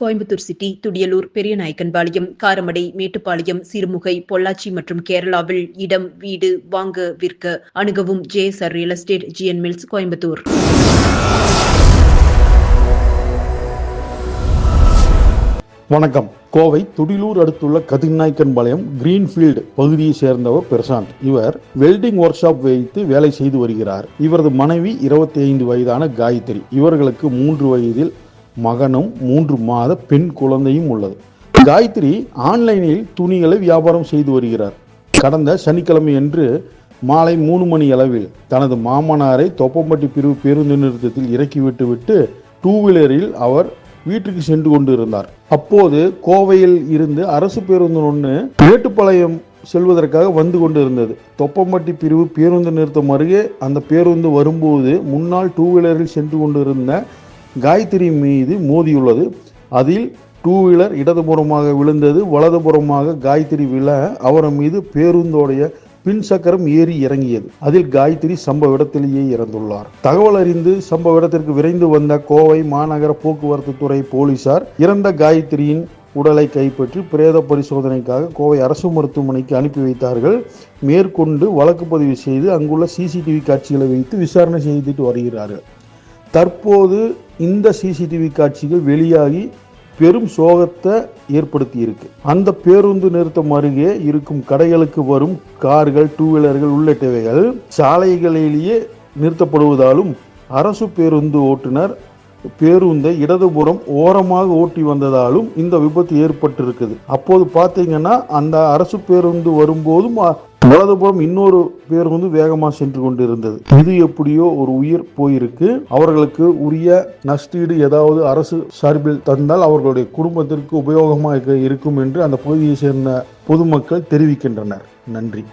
Coimbatore city Thudiyalur Periyanaickenpalayam Karamadai Mettupalayam Sirumugai Pollachi மற்றும் கேரளாவில் இடம் வீடு வாங்க விற்க அணுகவும் JSR real estate GN mills Coimbatore. வணக்கம். கோவை துடிலூர் அடுத்துள்ள கதிர்நாய்க்கன்பாளையம் கிரீன்ஃபீல்டு பகுதியை சேர்ந்தவர் பிரசாந்த். இவர் வெல்டிங் ஒர்க் ஷாப் வைத்து வேலை செய்து வருகிறார். இவரது மனைவி இருபத்தி ஐந்து வயதான காயத்ரி. இவர்களுக்கு மூன்று வயதில் மகனும் மூன்று மாத பெண் குழந்தையும் உள்ளது. காயத்ரி ஆன்லைனில் துணிகளை வியாபாரம் செய்து வருகிறார். கடந்த சனிக்கிழமை அன்று மாலை மூணு மணி அளவில் தனது மாமனாரை தொப்பம்பட்டி பிரிவு பேருந்து நிறுத்தத்தில் இறக்கிவிட்டு விட்டு டூ வீலரில் அவர் வீட்டுக்கு சென்று கொண்டு இருந்தார் அப்போது கோவையில் இருந்து அரசு பேருந்து ஒன்று மேட்டுப்பாளையம் செல்வதற்காக வந்து கொண்டு இருந்தது தொப்பம்பட்டி பிரிவு பேருந்து நிறுத்தம் அருகே அந்த பேருந்து வரும்போது முன்னால் டூ வீலரில் சென்று கொண்டிருந்த காயத்ரி மீது மோதியுள்ளது. அதில் டூ வீலர் இடதுபுறமாக விழுந்தது. வலதுபுறமாக காயத்ரி விழ அவர் மீது பேருந்தோடைய பின் சக்கரம் ஏறி இறங்கியது. அதில் காயத்ரி சம்பவ இடத்திலேயே இறந்துள்ளார். தகவல் அறிந்து சம்பவ இடத்திற்கு விரைந்து வந்த கோவை மாநகர போக்குவரத்து துறை போலீசார் இறந்த காயத்ரியின் உடலை கைப்பற்றி பிரேத பரிசோதனைக்காக கோவை அரசு மருத்துவமனைக்கு அனுப்பி வைத்தார்கள். மேற்கொண்டு வழக்கு பதிவு செய்து அங்குள்ள சிசிடிவி காட்சிகளை வைத்து விசாரணை செய்துட்டு வருகிறார்கள். தற்போது இந்த சிசிடிவி காட்சிகள் வெளியாகி பெரும் சோகத்தை ஏற்படுத்தியிருக்கு. அந்த பேருந்து நிறுத்தம் அருகே இருக்கும் கடைகளுக்கு வரும் கார்கள் டூ வீலர்கள் உள்ளிட்டவைகள் சாலைகளிலேயே நிறுத்தப்படுவதாலும் அரசு பேருந்து ஓட்டுநர் பேருந்தை இடதுபுறம் ஓரமாக ஓட்டி வந்ததாலும் இந்த விபத்து ஏற்பட்டிருக்குது. அப்போது பார்த்தீங்கன்னா அந்த அரசு பேருந்து வரும்போதும் வலதுபுறம் இன்னொரு பேர் வந்து வேகமாக சென்று கொண்டிருந்தது. இது எப்படியோ ஒரு உயிர் போயிருக்கு. அவர்களுக்கு உரிய நஷ்டீடு ஏதாவது அரசு சார்பில் தந்தால் அவர்களுடைய குடும்பத்திற்கு உபயோகமாக இருக்கும் என்று அந்த பகுதியை சேர்ந்த பொதுமக்கள் தெரிவிக்கின்றனர். நன்றி.